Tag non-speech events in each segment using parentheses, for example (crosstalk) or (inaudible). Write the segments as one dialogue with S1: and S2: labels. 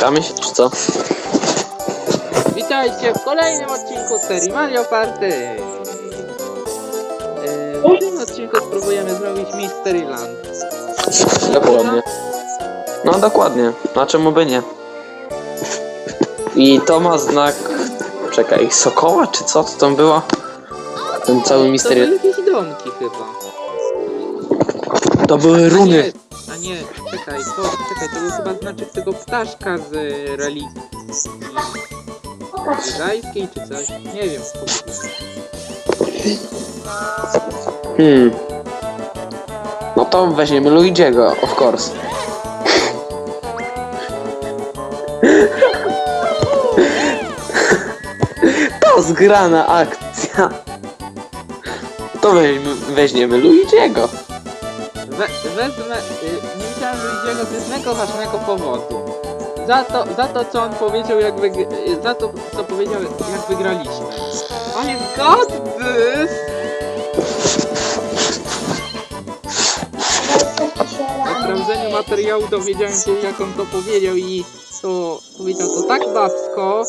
S1: Zamykamy się, czy co?
S2: Witajcie w kolejnym odcinku serii Mario Party! Yy, W tym odcinku spróbujemy zrobić Mysteryland.
S1: Dokładnie. No dokładnie. A czemu by nie? I to ma znak... Czekaj, sokoła czy co to tam było? Ten cały
S2: To były jakieś domki chyba.
S1: To były runy.
S2: Nie, czekaj, to, czekaj, to był chyba znaczek tego ptaszka z religii. Żydajskiej czy coś? Nie wiem.
S1: Hmm. No to weźmiemy Luigiego, of course. (laughs) To zgrana akcja. To weźmy, weźmiemy Luigiego.
S2: We, wezmę, y, nie widziałem Luigiego z jednego ważnego powodu. Za to, za to co on powiedział jak y, za to co powiedział jak wygraliśmy. I got this! Po sprawdzeniu materiału dowiedziałem się jak on to powiedział i to powiedział to tak babsko,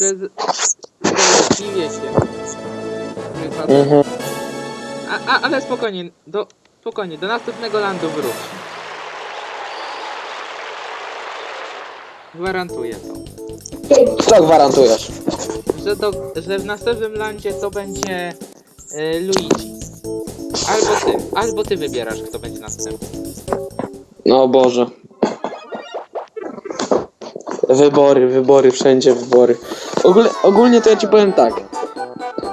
S2: że że dziwię się.
S1: Mhm.
S2: A, a, ale spokojnie, do, spokojnie, do następnego landu wróć. Gwarantuję to.
S1: Co gwarantujesz?
S2: Że, że w następnym landzie to będzie y, Luigi. Albo ty, albo ty wybierasz kto będzie następny.
S1: No Boże. Wybory, wybory, wszędzie wybory. Ogólnie, ogólnie to ja ci powiem tak.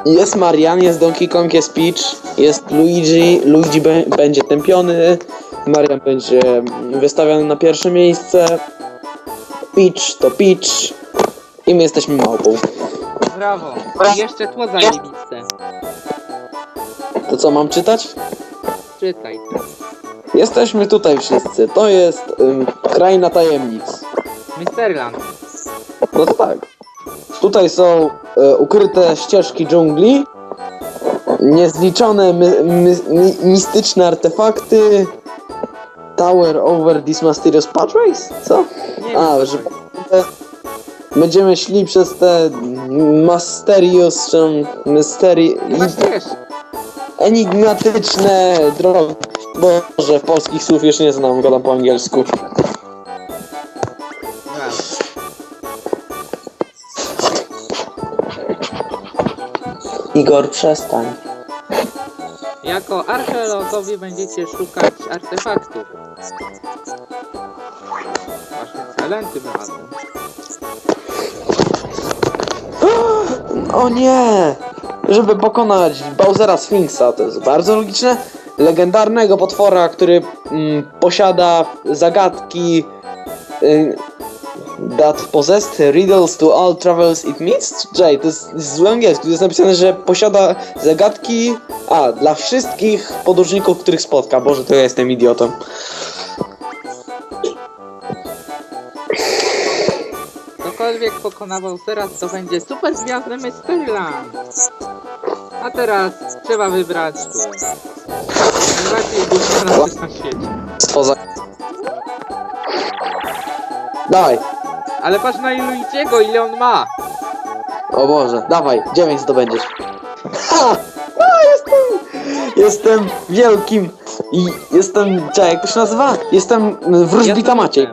S1: Jest Marian, jest Donkey Kong, jest Peach, jest Luigi, Luigi be, będzie tępiony, Marian będzie wystawiony na pierwsze miejsce, Peach to Peach i my jesteśmy małpą.
S2: Brawo. I jeszcze tło zajebiste.
S1: To co, mam czytać?
S2: Czytaj.
S1: Jesteśmy tutaj wszyscy, to jest ym, kraina tajemnic.
S2: Mysteryland.
S1: No to tak. Tutaj są e, ukryte ścieżki dżungli, niezliczone my, my, mi, mistyczne artefakty. Tower over this mysterious pathways? Co?
S2: Nie
S1: A, że te, będziemy szli przez te mysterious, czy mysteri,
S2: Masz też.
S1: enigmatyczne drogi. Boże, polskich słów już nie znam, gadam po angielsku. Igor, przestań.
S2: Jako archeologowie będziecie szukać artefaktów. Wasze talenty wychodzą.
S1: O nie! Żeby pokonać Bowsera Sphinxa, to jest bardzo logiczne. Legendarnego potwora, który mm, posiada zagadki y, that possessed riddles to all travels it meets. Jay, to jest z angielsku, tu jest napisane, że posiada zagadki a, dla wszystkich podróżników, których spotka. Boże, to ja jestem idiotą.
S2: Ktokolwiek pokonawał teraz, to będzie super gwiazdy Mysteryland. A teraz trzeba wybrać tu. Najbardziej gówniane na świecie.
S1: Dawaj,
S2: Ale patrz na Luigiego, ile on ma!
S1: O Boże, dawaj, 9 zdobędziesz. Ha! A, jestem, jestem wielkim i jestem, czekaj, jak to się nazywa? Jestem wróżbita Maciej.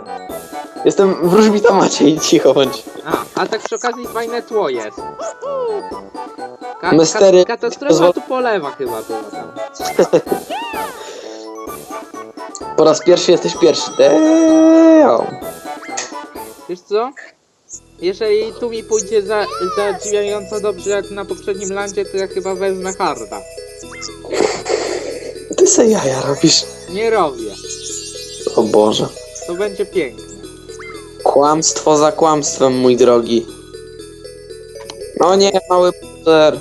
S1: Jestem wróżbita Maciej, cicho bądź.
S2: A, a tak przy okazji fajne tło jest. Ka
S1: Mystery-
S2: ka katastrofa tu polewa chyba była tam.
S1: Po raz pierwszy jesteś pierwszy. Damn.
S2: Wiesz co? Jeżeli tu mi pójdzie za, zadziwiająco dobrze jak na poprzednim landzie, to ja chyba wezmę harda.
S1: Ty se jaja robisz.
S2: Nie robię.
S1: O Boże.
S2: To będzie piękne.
S1: Kłamstwo za kłamstwem, mój drogi. No nie, mały Bozer.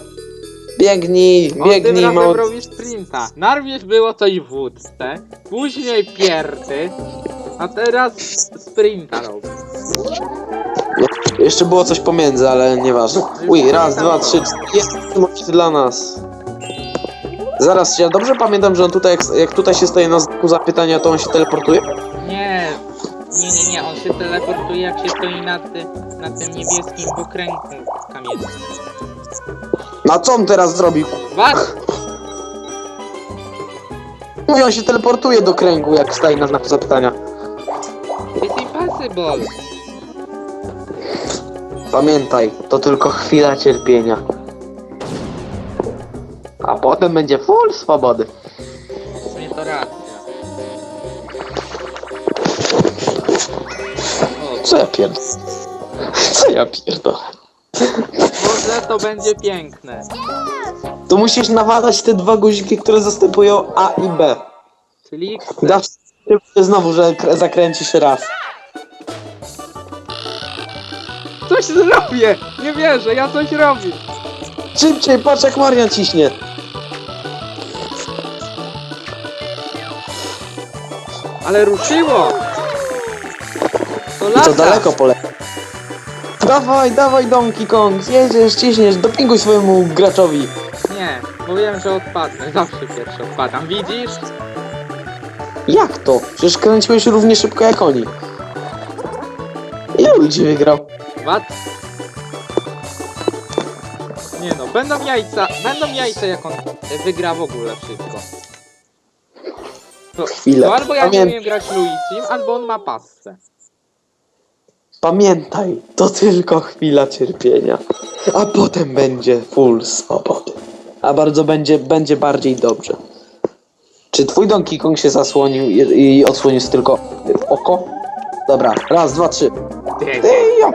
S1: Biegnij,
S2: O, tym
S1: biegnij,
S2: razem
S1: mały...
S2: robisz sprinta. Najpierw było coś w wódce, później pierdy, a teraz sprinta robisz.
S1: Jeszcze było coś pomiędzy, ale nieważne. Uj, raz, dwa, trzy, cztery. Jest moc dla nas. Zaraz, ja dobrze pamiętam, że on tutaj, jak, jak tutaj się staje na znaku zapytania, to on się teleportuje?
S2: Nie, Nie, nie, nie, on się teleportuje jak się stoi na, ty, na tym niebieskim pokręgu kamiennym.
S1: Na co on teraz zrobił?
S2: Was!
S1: Mówi, on się teleportuje do kręgu, jak staje na znaku zapytania.
S2: It's impossible!
S1: Pamiętaj, to tylko chwila cierpienia. A potem będzie full swobody.
S2: W sumie to racja. O,
S1: Co ja pierdolę? Co ja pierdolę?
S2: Boże, to będzie piękne.
S1: Tu musisz nawalać te dwa guziki, które zastępują A i B.
S2: Czyli
S1: Dasz znowu, że kr- zakręcisz raz.
S2: Coś zrobię! Nie wierzę, ja coś robię!
S1: Szybciej, patrz jak Marian ciśnie.
S2: Ale ruszyło! To
S1: I
S2: lata!
S1: to daleko pole. Dawaj, dawaj Donkey Kong, jedziesz, ciśniesz, dopinguj swojemu graczowi.
S2: Nie, bo wiem, że odpadnę. Zawsze pierwszy odpadam. Widzisz?
S1: Jak to? Przecież kręciłeś równie szybko jak oni. Ilu ludzi wygrał?
S2: What? Nie no, będą jajca, będą jajca jak on wygra w ogóle wszystko. To,
S1: Chwilę.
S2: to albo ja nie
S1: Pamię-
S2: umiem grać Luigim, albo on ma passę.
S1: Pamiętaj, to tylko chwila cierpienia. A potem będzie full swobody. A bardzo będzie, będzie bardziej dobrze. Czy twój Donkey Kong się zasłonił i, i odsłonił tylko oko? Dobra, raz, dwa, trzy. Ty, ja.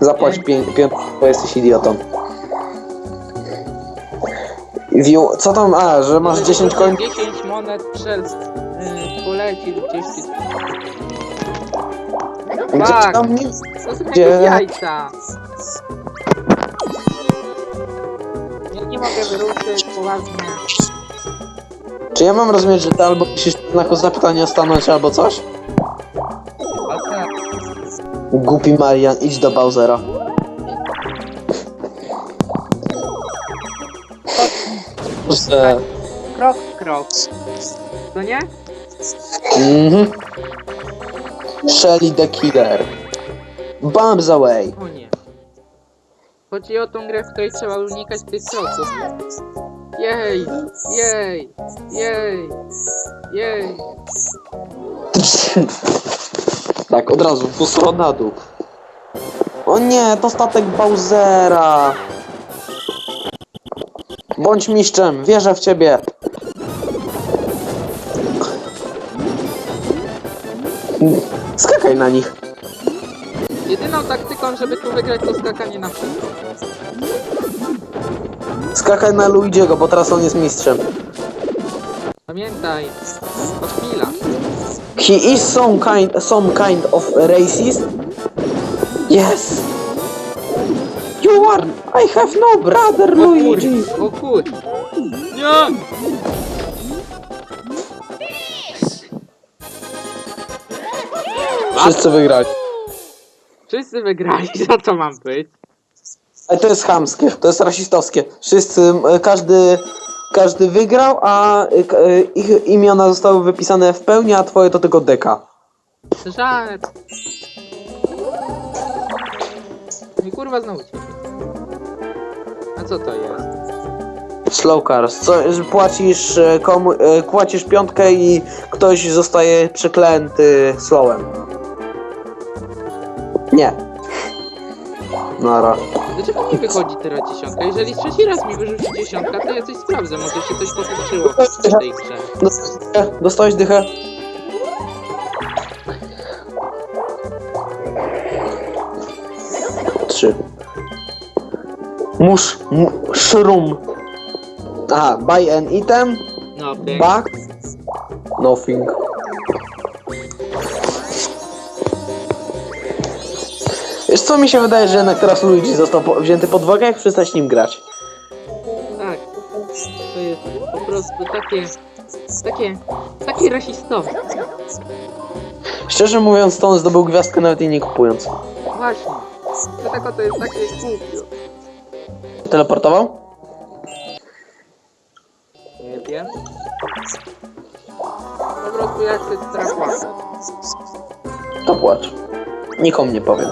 S1: Zapłać pię- piątkę, bo jesteś idiotą. Wiu, co tam? A, że masz 10 koń?
S2: 10 monet przez y, poleci gdzieś.
S1: Gdzie
S2: Tak.
S1: tam
S2: są
S1: Gdzie?
S2: jajca. Nie, nie mogę wyruszyć, poważnie.
S1: Czy ja mam rozumieć, że ty albo musisz w znaku zapytania stanąć, albo coś?
S2: Tak,
S1: Głupi Marian, idź do Bowsera. Że...
S2: krok w krok. To nie?
S1: Mhm. Shelly the Killer. Bombs away.
S2: O nie. Chodzi o tą grę, w której trzeba unikać tych kroków. Jej! Jej! Jej! Jej! (laughs)
S1: tak, od razu, pusło na dół. O nie, to statek Bowsera. Bądź mistrzem, wierzę w ciebie. Skakaj na nich.
S2: Jedyną taktyką, żeby tu wygrać, to skakanie na wszystko.
S1: Skakaj na Luigiego, bo teraz on jest mistrzem.
S2: Pamiętaj, chwila.
S1: He is some kind, some kind of racist. Yes. You are. I have no brother,
S2: O kur...
S1: Luigi.
S2: O kur... Nie!
S1: Wszyscy wygrali.
S2: Wszyscy wygrali, (laughs) za to mam być.
S1: Ale to jest chamskie, to jest rasistowskie. Wszyscy, m, każdy, każdy wygrał, a y, y, ich imiona zostały wypisane w pełni, a twoje to tylko deka.
S2: Żart. I kurwa znowu cię. A co to jest?
S1: Slow cars. Co, płacisz, e, komu, e, płacisz piątkę i ktoś zostaje przeklęty slowem. Nie. Nara.
S2: Dlaczego mi wychodzi teraz dziesiątka? Jeżeli trzeci raz mi wyrzuci dziesiątka, to ja coś sprawdzę. Może się coś popieprzyło w tej grze.
S1: Dostałeś dychę? Dostałeś dychę? Trzy. Musz, mu, szrum. Aha, buy an item,
S2: No,
S1: back, nothing. Wiesz co, mi się wydaje, że jednak teraz Luigi został po, wzięty pod uwagę, jak przestać nim grać.
S2: Tak. To jest po prostu takie... Takie... Takie rasistowe.
S1: Szczerze mówiąc, to on zdobył gwiazdkę nawet jej nie kupując.
S2: Właśnie. Dlatego to jest takie głupio.
S1: Teleportował?
S2: Nie wiem. Po prostu ja chcę strapać.
S1: To płacz. Nikomu nie powiem.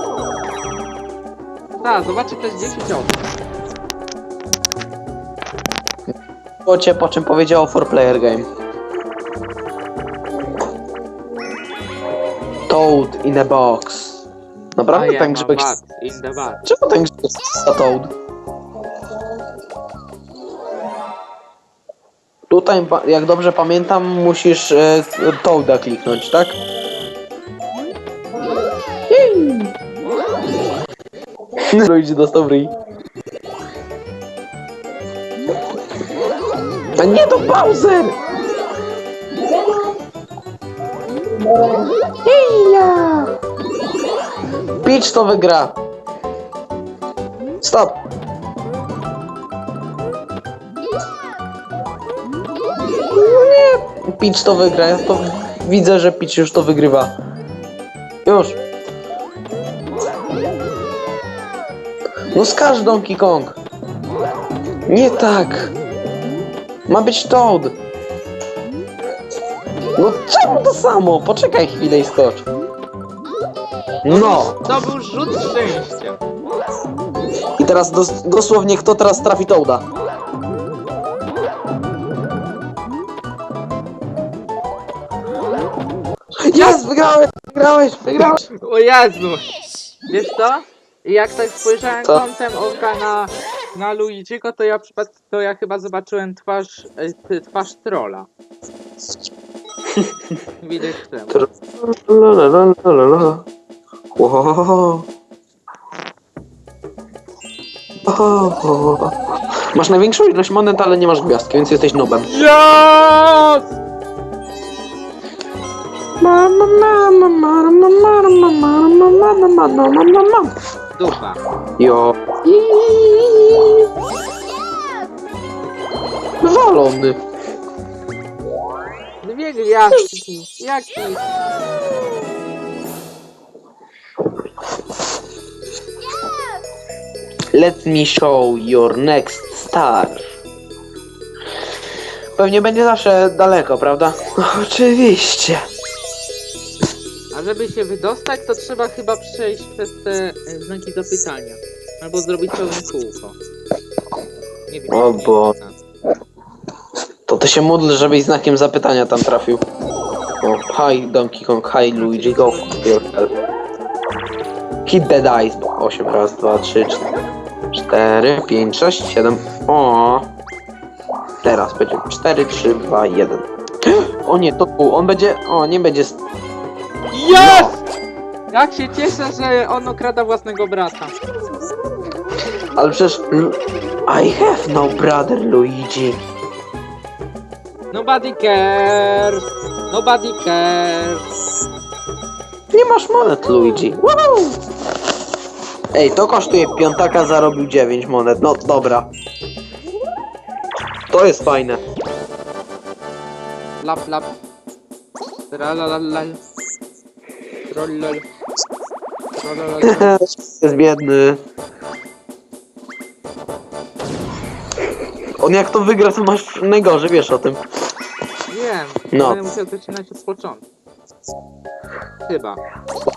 S2: Tak, zobaczy ktoś 10 osób.
S1: Płocie, po czym powiedziało for player game. Toad in a box. Naprawdę
S2: I
S1: ten
S2: am a
S1: grzybek...
S2: bat in the bat.
S1: Czemu ten grzybek za Toad? Tutaj, pa- jak dobrze pamiętam, musisz e, Toada kliknąć, tak? Luigi dostał ryj. A nie, to Bowser! Heja! Peach to wygra. Stop. Nie, Peach to wygra. Ja to widzę, że Peach już to wygrywa. Już. No skaż Donkey Kong. Nie tak. Ma być Toad. No czemu to samo? Poczekaj chwilę i skocz. No.
S2: To był rzut szczęścia.
S1: I teraz dos dosłownie kto teraz trafi Toada? Jest! Wygrałeś! Wygrałeś! Wygrałeś!
S2: O Jezu! Wiesz co? Jak tak spojrzałem
S1: Co?
S2: kątem oka na, na Luigi'ego, to ja przypad, to ja chyba zobaczyłem twarz, e, t- twarz trolla. (laughs) Widać czemu.
S1: La la la la la la. Wow. O. Masz największą ilość monet, ale nie masz gwiazdki, więc jesteś nobem.
S2: Yes! Dupa.
S1: Jo. Walony.
S2: Dwie gwiazdki. Jaki?
S1: Let me show your next star. Pewnie będzie zawsze daleko, prawda? Oczywiście.
S2: A żeby się wydostać, to trzeba chyba przejść przez te e, znaki zapytania. Albo zrobić pełne kółko. Nie wiem.
S1: O
S2: nie wiem.
S1: Bo- To ty się módl, żebyś znakiem zapytania tam trafił. O, hi Donkey Kong, hi Luigi, go fuck yourself. Hit the dice. 8, raz, 2, 3, 4, 5, 6, 7. O. Teraz będzie 4, 3, 2, 1. O nie, to tu, on będzie, o, nie będzie, s-
S2: Jest! Jak się cieszę, że on okrada własnego brata.
S1: ale przecież, Lu- I have no brother Luigi.
S2: Nobody cares. Nobody cares.
S1: Nie masz monet, Luigi. Woohoo! Ej, to kosztuje piątaka, zarobił 9 monet. No dobra. To jest fajne.
S2: Lap, lap. Tralalal. Trollol. (laughs) Trollolol.
S1: jest biedny. On jak to wygra, to masz najgorzej, wiesz o tym.
S2: Wiem.
S1: No.
S2: Będę musiał zaczynać od początku. Chyba.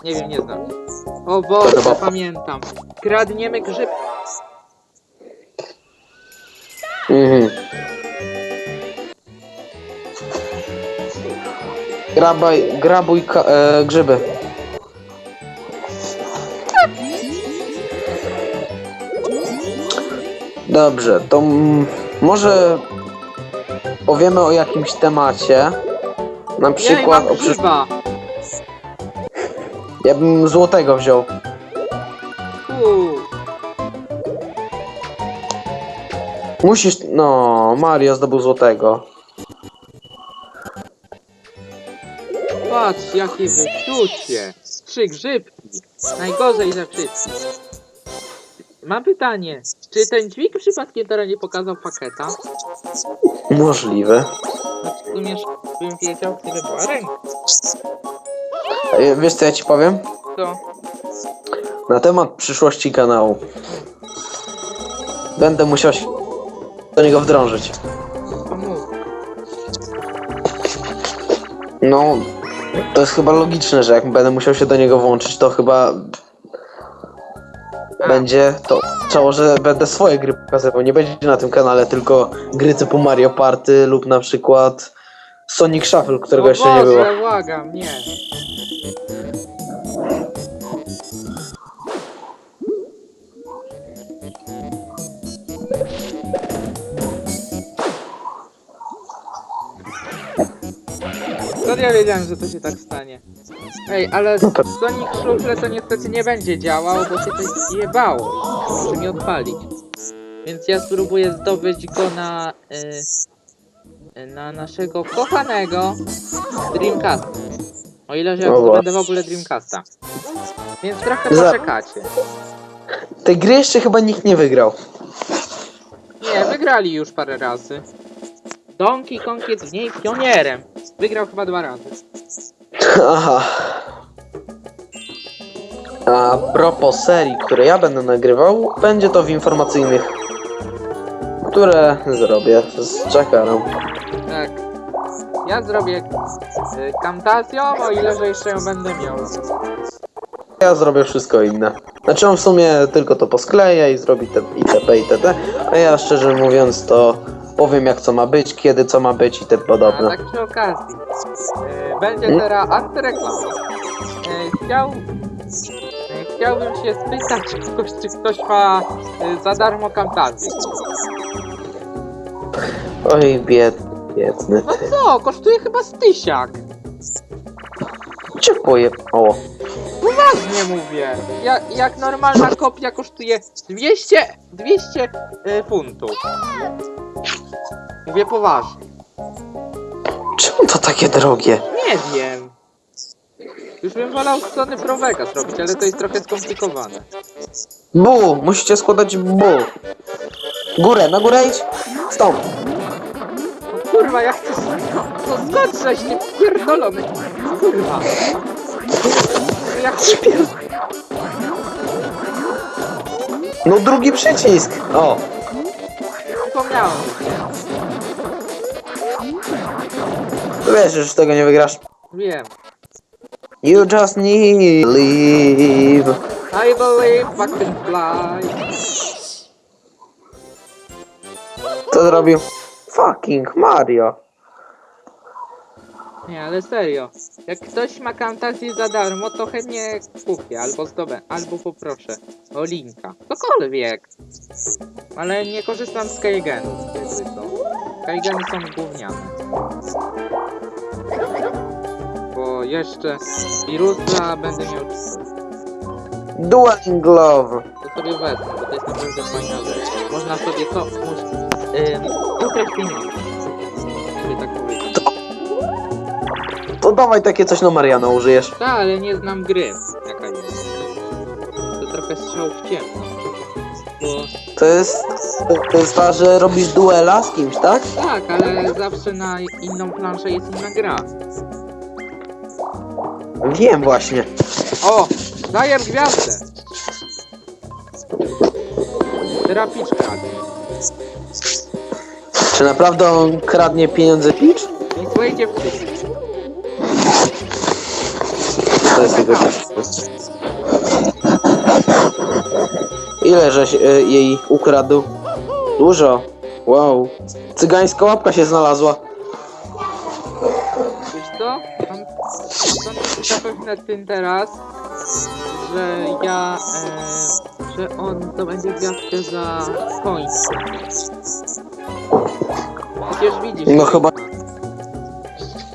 S2: Nie wiem, nie znam. O Boże,
S1: chyba-
S2: pamiętam. Kradniemy grzyb.
S1: Mhm. Grabaj, grabuj ka- e, grzyby. Dobrze, to może powiemy o jakimś temacie. Na przykład
S2: mam
S1: o przysz... Ja bym złotego wziął.
S2: Uuu.
S1: Musisz. No, Mario zdobył złotego.
S2: Patrz, jakie wyczucie. Trzy grzybki. Najgorzej ze wszystkich. Mam pytanie. Czy ten dźwig przypadkiem teraz nie pokazał paketa?
S1: Możliwe.
S2: W sumie bym wiedział, gdyby była ręka.
S1: E, Wiesz co ja ci powiem?
S2: To
S1: Na temat przyszłości kanału. Będę musiał się do niego wdrążyć. No, to jest chyba logiczne, że jak będę musiał się do niego włączyć, to chyba. Będzie to oznaczało, że będę swoje gry pokazywał. Nie będzie na tym kanale tylko gry typu Mario Party lub na przykład Sonic Shuffle, którego
S2: o
S1: jeszcze nie było.
S2: Boże, błagam, nie. Skąd ja wiedziałem, że to się tak stanie? Ej, ale
S1: No to-
S2: Sonic Shuffle to niestety nie będzie działał, bo się to jebało i może mi odpalić. Więc ja spróbuję zdobyć go na... Y, na naszego kochanego Dreamcasta. O ile że ja
S1: O
S2: zdobędę w ogóle Dreamcasta. Więc trochę
S1: Za-
S2: poczekacie.
S1: Tej gry jeszcze chyba nikt nie wygrał.
S2: Nie, wygrali już parę razy. Donkey Kong jest w niej pionierem. Wygrał chyba dwa razy.
S1: Aha. A propos serii, które ja będę nagrywał, będzie to w informacyjnych, które zrobię z Jackarem.
S2: Tak. Ja zrobię y, Camtasio, o ile że jeszcze ją będę miał.
S1: Ja zrobię wszystko inne. Znaczy on w sumie tylko to poskleja i zrobi te itp. itd. A ja szczerze mówiąc to powiem jak co ma być, kiedy co ma być i tym
S2: A
S1: podobne.
S2: tak przy okazji. y, Będzie
S1: Hmm?
S2: teraz antyreklama. Y, Chciał... y, Chciałbym się spytać kogoś, czy ktoś ma za darmo Camtasio.
S1: Oj bied, biedny
S2: No
S1: ty.
S2: co, kosztuje chyba z tysiak.
S1: Poje... O.
S2: Poważnie mówię. Ja, jak normalna kopia kosztuje 200, 200 y, funtów. Mówię poważnie.
S1: Czemu to takie drogie?
S2: Nie wiem. Już bym wolał strony Prowega zrobić, ale to jest trochę skomplikowane.
S1: Bu, musicie składać bu. Górę, na górę idź.
S2: No kurwa, jak to... Skąd żeś nie pierdolony? Kurwa. Jak to
S1: No drugi przycisk. O.
S2: Zapomniałem.
S1: Wiesz, że już tego nie wygrasz.
S2: Wiem.
S1: You just need to leave.
S2: I believe I can fly.
S1: Co zrobił? Fucking Mario.
S2: Nie, ale serio. Jak ktoś ma Camtasia za darmo, to chętnie kupię, albo zdobę, albo poproszę o linka. Cokolwiek. Ale nie korzystam z Kaigenów, jakby to. Kaigeny są gówniane. Bo jeszcze wirusa będę miał.
S1: Dueling Glove.
S2: To sobie wezmę, bo to jest naprawdę fajna rzecz. Można sobie to, można, ym, ukraść pieniądze. Jakby tak powiedzieć.
S1: To dawaj takie coś na Mariana użyjesz.
S2: Tak, ale nie znam gry. Jaka jest. To trochę strzał w ciemno. Bo
S1: To jest... To jest ta, że robisz duela z kimś, tak?
S2: tak, ale zawsze na inną planszę jest inna gra.
S1: Wiem właśnie.
S2: O! Daję gwiazdę! Terapiczka.
S1: Czy naprawdę on kradnie pieniądze Peach?
S2: Nie słuchajcie w.
S1: To jest jego Ile żeś y, jej ukradł? Dużo. Wow. Cygańska łapka się znalazła.
S2: Wiesz co? Mam są zapewne tym teraz, że ja, e, że on to będzie gwiazdkę za końce. Przecież widzisz.
S1: No chyba...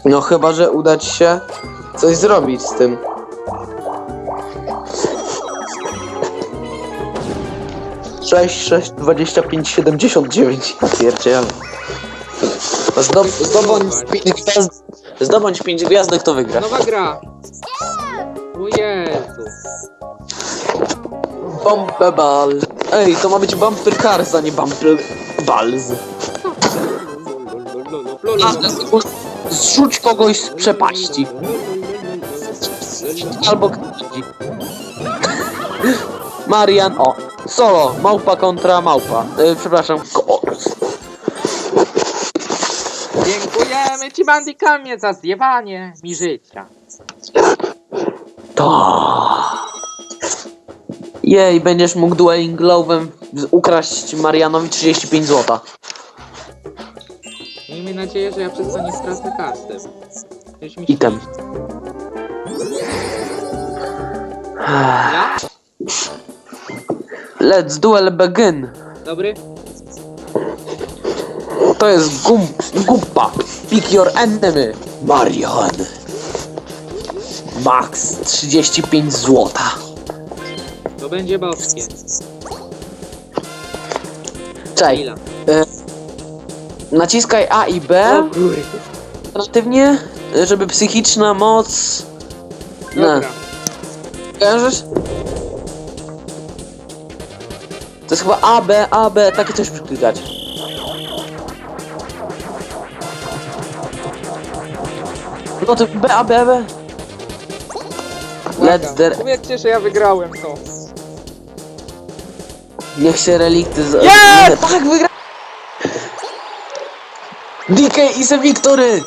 S1: No chyba, że uda ci się coś zrobić z tym. Sześć, sześć, dwadzieścia pięć, siedemdziesiąt dziewięć. Pierdziele. Zdob zdobądź pięć gwiazd... Zdobądź pięć gwiazdek, to wygra.
S2: Nowa gra. O Jezu.
S1: Bumper ball. Ej, to ma być bumper cars, a nie bumper balls. Zrzuć kogoś z przepaści. Albo. Marian, o. Solo, małpa kontra małpa. E, przepraszam.
S2: Dziękujemy ci bandykamie za zjebanie mi życia.
S1: To. Jej, będziesz mógł Dueling Glove'em ukraść Marianowi 35 zł.
S2: Miejmy nadzieję, że ja przez to nie stracę. Już mi
S1: Item.
S2: Ja?
S1: Let's duel begin.
S2: Dobry?
S1: To jest gump, gumpa. Pick your enemy. Marian. Max 35 zł.
S2: To będzie boskie.
S1: Czekaj,
S2: Chwila.
S1: naciskaj A i B. Alternatywnie, żeby psychiczna moc...
S2: Dobra.
S1: kojarzysz? Jest chyba A, B, A, B, takie coś przyklikać. No to B, A, B, B. Let's der...
S2: Powiedzcie, że ja wygrałem to.
S1: Niech się relikty z...
S2: Jest!
S1: Tak, wygra... DK i se Wiktory!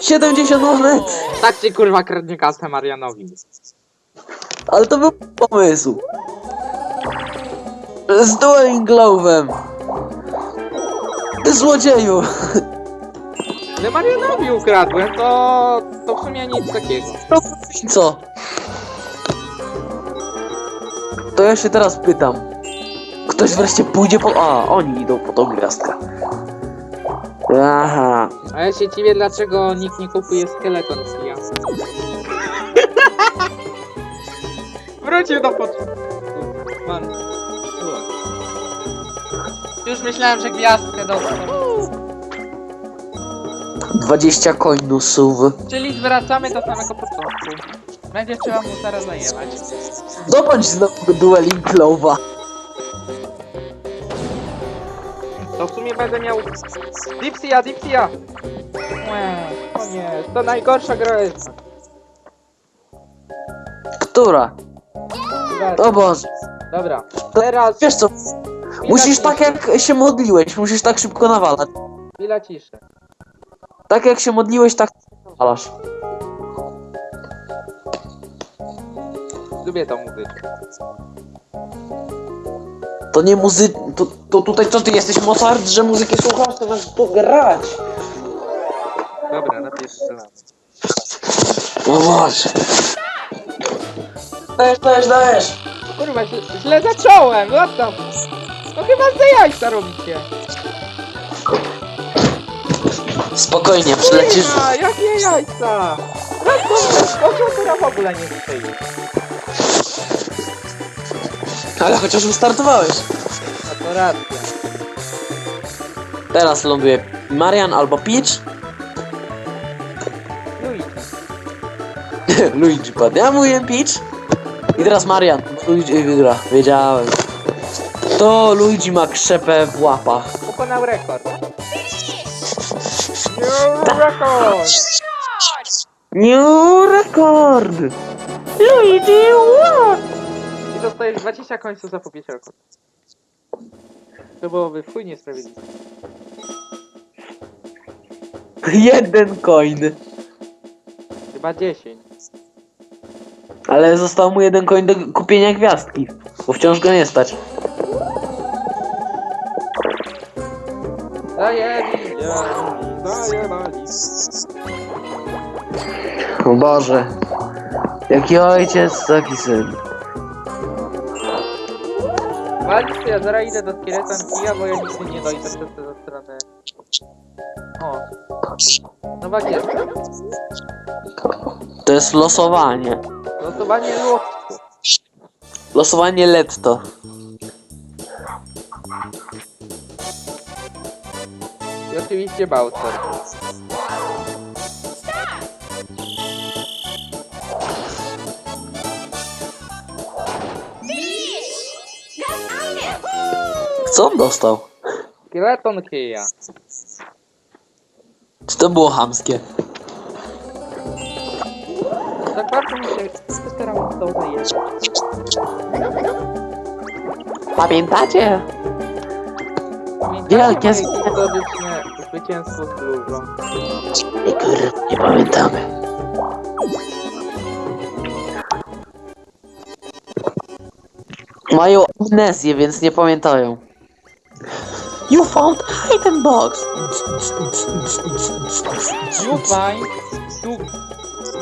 S1: 70 monet!
S2: Tak ci kurwa kradnie kasę Marianowi.
S1: Ale to był pomysł. Z Dueling Glove'em. Ty złodzieju!
S2: Ale Marianowi ukradłem, to... to w sumie nic takiego.
S1: I co? To ja się teraz pytam. Ktoś wreszcie pójdzie po... A, oni idą po tą gwiazdkę. Aha.
S2: A ja się dziwię, dlaczego nikt nie kupuje skeleton z ja. Wrócił do początku. Man. Już myślałem, że gwiazdkę dostał.
S1: 20 coinusów.
S2: Czyli zwracamy do samego początku. Będzie trzeba mu zaraz zajebać.
S1: Dobądź znowu Dueling Glove'a.
S2: To w sumie będę miał... Dipsia, Dipsia! Nie, o nie, to najgorsza gra jest.
S1: Która? O Boże.
S2: Dobra, teraz...
S1: Wiesz co?
S2: Chwila
S1: Musisz tak jak się modliłeś, musisz tak szybko nawalać.
S2: Chwila ciszy.
S1: Tak jak się modliłeś, tak nawalasz.
S2: Lubię tą muzyczkę.
S1: To nie muzy... To, to tutaj co ty jesteś Mozart, że muzyki słuchasz, to masz tu grać.
S2: Dobra, na pierwszy raz.
S1: O Boże. Dajesz, dajesz, dajesz.
S2: Kurwa, źle, źle zacząłem, what the... No chyba za jajca robicie.
S1: Spokojnie, przylecisz.
S2: Kurwa, jakie jajca? Jak to Oczekura w ogóle nie stoi.
S1: Ale chociaż wystartowałeś.
S2: A to racja.
S1: Teraz ląduje Marian albo Peach.
S2: Luigi. (laughs)
S1: Luigi padł. Ja mówiłem Peach. I teraz Marian. Luigi wygra. Wiedziałem. To Luigi ma krzepę w łapach.
S2: Pokonał rekord. New record!
S1: New record! Luigi what?
S2: I dostajesz 20 końców za pobicie rekord. To byłoby w chuj niesprawiedliwe.
S1: Jeden coin.
S2: Chyba 10.
S1: Ale został mu jeden coin do kupienia gwiazdki. Bo wciąż go nie stać.
S2: Zajebali, zajebali.
S1: O Boże. Jaki ojciec, taki syn.
S2: Walisz, ja zaraz idę do Kiretan Kija, bo ja nigdy nie dojdę przez tę stronę. O. Nowa gierka.
S1: To jest losowanie.
S2: Losowanie lotku.
S1: Losowanie letto.
S2: Luiz de
S1: Balsa. que dostum. Güzel
S2: tanık ya. Что было хамски? Так как
S1: мы
S2: сейчас
S1: старому
S2: долго есть? zwycięstwo z Lublą.
S1: Speaker, nie pamiętamy. Mają amnezję, więc nie pamiętają. You found item box!
S2: You find two...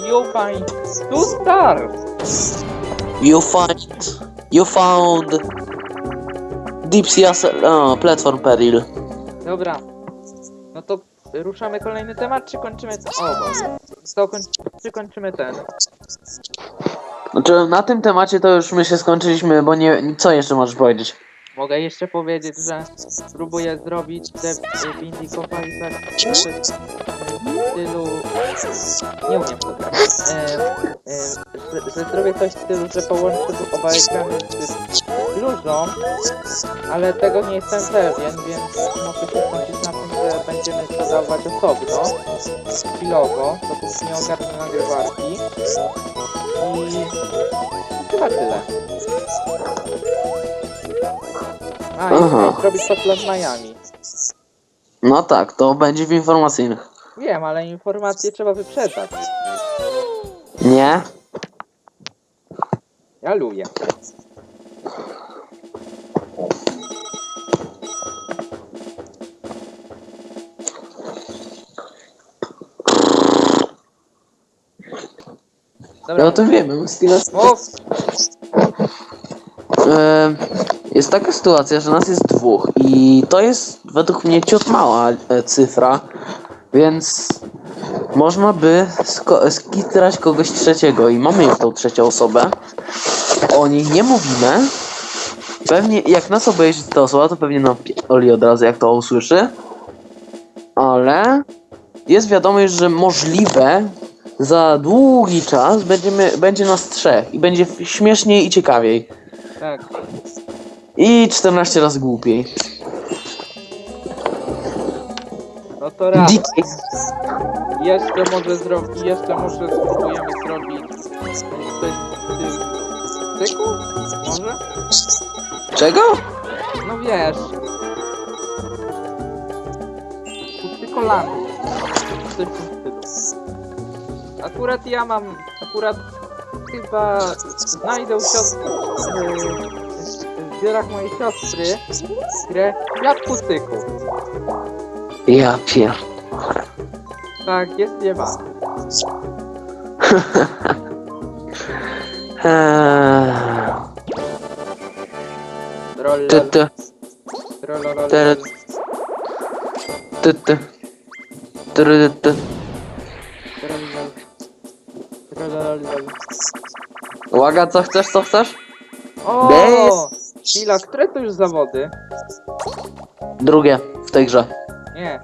S2: You find two stars!
S1: You find... You found... Deep Sea... Uh, platform peril.
S2: Dobra, no to ruszamy kolejny temat, czy kończymy ten? O, bo. Koń... czy kończymy ten?
S1: Znaczy, na tym temacie to już my się skończyliśmy, bo nie... Co jeszcze możesz powiedzieć?
S2: Mogę jeszcze powiedzieć, że spróbuję zrobić te windy kopalne tak w stylu... Nie umiem to. E, e, że, że zrobię coś w stylu, że połączę oba ekrany z bluzą, ale tego nie jestem pewien, więc muszę się skupić na tym, że będziemy to dawać osobno, chwilowo, dopóki nie ogarnę nagrywarki. I chyba tyle. A, i
S1: Aha.
S2: miałeś robić to plan Miami.
S1: No tak, to będzie w informacyjnych.
S2: Wiem, ale informacje trzeba wyprzedzać.
S1: Nie?
S2: Ja lubię. Dobra, Ja
S1: o tym wiem,
S2: Mów.
S1: Eee, jest taka sytuacja, że nas jest dwóch i to jest według mnie ciut mała e, cyfra, więc można by sko- skitrać kogoś trzeciego i mamy już tą trzecią osobę. O niej nie mówimy. Pewnie jak nas obejrzy ta osoba, to pewnie nam oli od razu jak to usłyszy. Ale jest wiadomość, że możliwe za długi czas będziemy, będzie nas trzech i będzie śmieszniej i ciekawiej.
S2: Tak.
S1: I 14 razy głupiej.
S2: No to raz. Jeszcze może zrobić, jeszcze może spróbujemy zrobić coś cyklu? Może?
S1: Czego?
S2: No wiesz. Pusty kolano. Coś w Akurat ja mam, akurat chyba znajdę siostry zbiorach mojej siostry, grę Świat Pustyków.
S1: Ja pier...
S2: Tak, jest nie ma. (laughs)
S1: Eee, tu,
S2: Trollol,
S1: tu, trollolol, tu, tu, tu, Uwaga, co chcesz, co chcesz?
S2: O!
S1: Bez.
S2: Chwila, które to już zawody?
S1: Drugie w tej grze.
S2: Nie.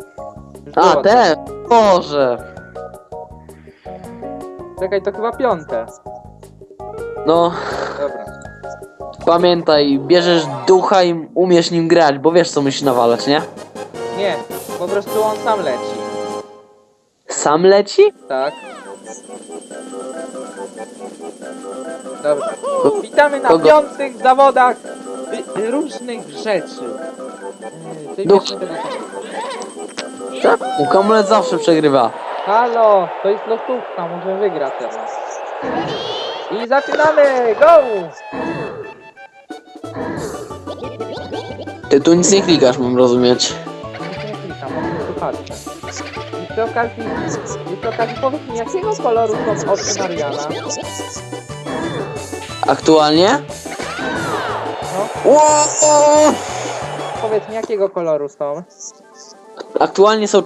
S2: Już
S1: A, te! Boże!
S2: Czekaj, to chyba piąte.
S1: No,
S2: Dobra.
S1: pamiętaj, bierzesz ducha i umiesz nim grać, bo wiesz co musisz nawalać, nie?
S2: Nie, po prostu on sam leci.
S1: Sam leci?
S2: Tak. Dobra. Witamy na
S1: Kogo?
S2: piątych zawodach różnych rzeczy. E, Ty
S1: Duch.
S2: wiesz, tego
S1: też. Zawsze przegrywa.
S2: Halo, to jest lotówka, może wygrać. teraz. I zaczynamy! Go!
S1: Ty tu nic nie klikasz, mam rozumieć.
S2: Musimy klikam, może tu patrzę. I przy okazji, i przy okazji powiedz mi, jakiego koloru są oczy Mariana?
S1: Aktualnie?
S2: Powiedz mi, jakiego koloru są?
S1: Aktualnie są...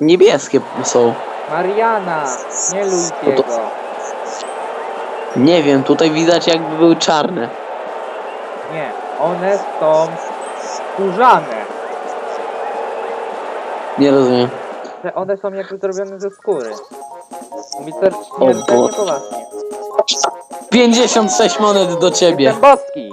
S1: Niebieskie są.
S2: Mariana, nie Luigiego. No to...
S1: Nie wiem, tutaj widać jakby były czarne.
S2: Nie, one są skórzane.
S1: Nie rozumiem.
S2: One są jakby zrobione ze skóry. Mister, nie,
S1: o, bo...
S2: nie
S1: 56 monet do ciebie.
S2: Jestem boski.